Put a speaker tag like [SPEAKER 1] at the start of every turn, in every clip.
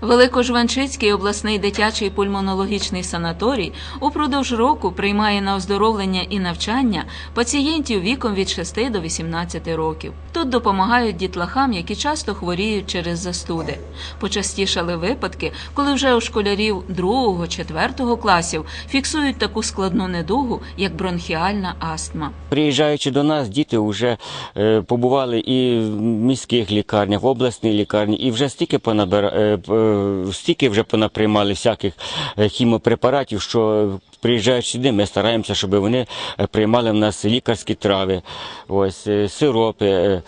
[SPEAKER 1] Великожванчицький обласний дитячий пульмонологічний санаторій упродовж року приймає на оздоровлення і навчання пацієнтів віком від 6 до 18 років. Тут допомагають дітлахам, які часто хворіють через застуди. Почастішали випадки, коли вже у школярів 2-4 класів фіксують таку складну недугу, як бронхіальна астма.
[SPEAKER 2] Приїжджаючи до нас, діти вже е, побували і в міських лікарнях, в обласній лікарні, і вже стільки понабира... стільки вже понаприймали всяких е, хімопрепаратів, що приїжджаючи сюди, ми стараємося, щоб вони е, приймали в нас лікарські трави, ось е, сиропи,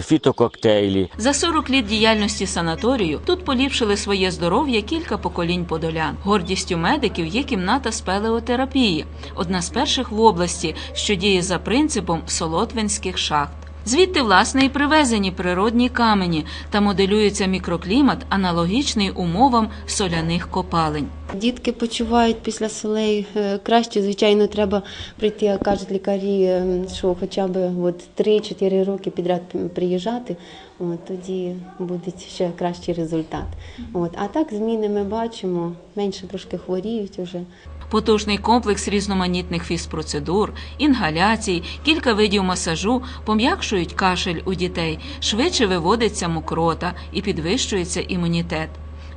[SPEAKER 2] фітококтейлі.
[SPEAKER 1] За 40 літ діяльності санаторію тут поліпшили своє здоров'я кілька поколінь подолян. Гордістю медиків є кімната спелеотерапії, одна з перших в області, що діє за принципом солотвинських шахт. Звідти, власне, і привезені природні камені та моделюється мікроклімат, аналогічний умовам соляних копалень.
[SPEAKER 3] Дітки почувають після солей е, краще. Звичайно, треба прийти, як кажуть лікарі, е, що хоча б 3-4 роки підряд приїжджати, от, тоді буде ще кращий результат. От. А так зміни ми бачимо, менше трошки хворіють вже.
[SPEAKER 1] Потужний комплекс різноманітних фізпроцедур, інгаляцій, кілька видів масажу пом'якшують кашель у дітей, швидше виводиться мокрота і підвищується імунітет.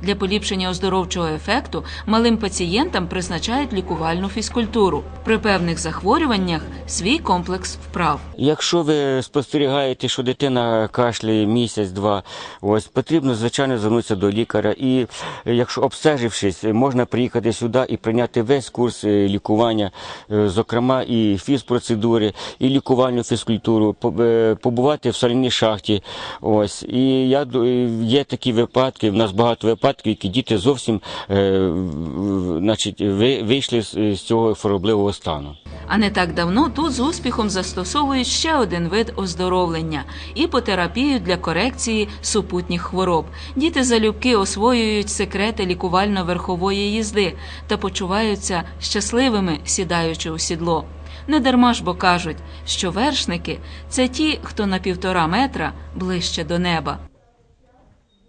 [SPEAKER 1] Для поліпшення оздоровчого ефекту малим пацієнтам призначають лікувальну фізкультуру. При певних захворюваннях свій комплекс вправ.
[SPEAKER 2] Якщо ви спостерігаєте, що дитина кашляє місяць-два, ось потрібно звичайно звернутися до лікаря. І е, якщо обстежившись, можна приїхати сюди і прийняти весь курс е, лікування, е, зокрема і фізпроцедури, і лікувальну фізкультуру, побувати в соляній шахті. Ось і я є такі випадки. В нас багато випадків, які діти зовсім е, значить, вийшли з цього хворобливого стану.
[SPEAKER 1] А не так давно тут з успіхом застосовують ще один вид оздоровлення іпотерапію для корекції супутніх хвороб. Діти залюбки освоюють секрети лікувально-верхової їзди та почуваються щасливими, сідаючи у сідло. Не дарма ж бо кажуть, що вершники це ті, хто на півтора метра ближче до неба.